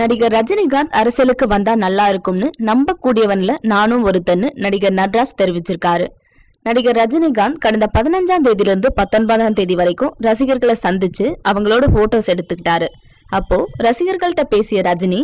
நடிகர் ரஜினிகாந்த் அரசியலுக்கு வந்தா நல்லா இருக்கும்னு நம்பக்கூடியவன்ல நானும் ஒருத்தன்னு நடிகர் நட்ராஜ் தெரிவிச்சிருக்காரு. நடிகர் ரஜினிகாந்த் கடந்த பதினஞ்சாம் தேதியிலிருந்து பத்தொன்பதாம் தேதி வரைக்கும் ரசிகர்களை சந்திச்சு அவங்களோட போட்டோஸ் எடுத்துக்கிட்டாரு. அப்போ ரசிகர்கள்ட்ட பேசிய ரஜினி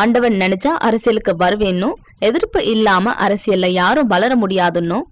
ஆண்டவன் நினைச்சா அரசியலுக்கு வருவேன்னும் எதிர்ப்பு இல்லாம அரசியல்ல யாரும் வளர முடியாதுன்னும்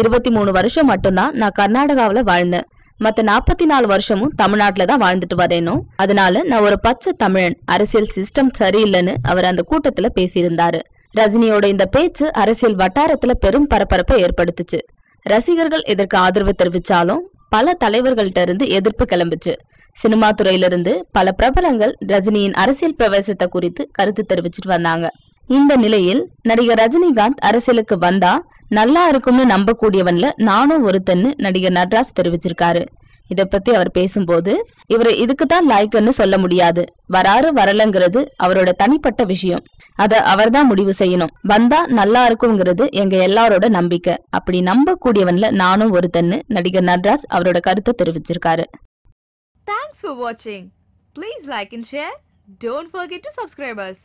இருபத்தி மூணு வருஷம் மட்டும்தான் நான் கர்நாடகாவில் வாழ்ந்தேன். மத்த நாற்பத்தி நாலு வருஷமும் தமிழ்நாட்டில தான் வாழ்ந்துட்டு வரேனும் அதனால நான் ஒரு பச்சை தமிழன் அரசியல் சிஸ்டம் சரியில்லைன்னு அவர் அந்த கூட்டத்துல பேசியிருந்தாரு. ரஜினியோட இந்த பேச்சு அரசியல் வட்டாரத்துல பெரும் பரபரப்பை ஏற்படுத்துச்சு. ரசிகர்கள் இதற்கு ஆதரவு தெரிவிச்சாலும் பல தலைவர்கள்ட்ட இருந்து எதிர்ப்பு கிளம்புச்சு. சினிமா துறையிலிருந்து பல பிரபலங்கள் ரஜினியின் அரசியல் பிரவேசத்தை குறித்து கருத்து தெரிவிச்சிட்டு வந்தாங்க. இந்த நிலையில் நடிகர் ரஜினிகாந்த் அரசியலுக்கு வந்தா நல்லா இருக்கும்னு நம்பக்கூடியவன்ல நானும் ஒருத்தன்னு நடிகர் நட்ராஜ் தெரிவிச்சிருக்காரு. இத பத்தி அவர் பேசும்போது இவர் இதுக்கு தான் லாய்க்குன்னு சொல்ல முடியாது. வராரு வரலங்கிறது அவரோட தனிப்பட்ட விஷயம். அத அவர்தான் முடிவு செய்யணும். வந்தா நல்லா இருக்குங்கிறது எங்க எல்லாரோட நம்பிக்கை. அப்படி நம்பக்கூடியவன்ல நானும் ஒருத்தன்னு நடிகர் நட்ராஜ் அவரோட கருத்தை தெரிவிச்சிருக்காரு. தேங்க்ஸ் ஃபார் வாட்சிங் please like and share don't forget to subscribers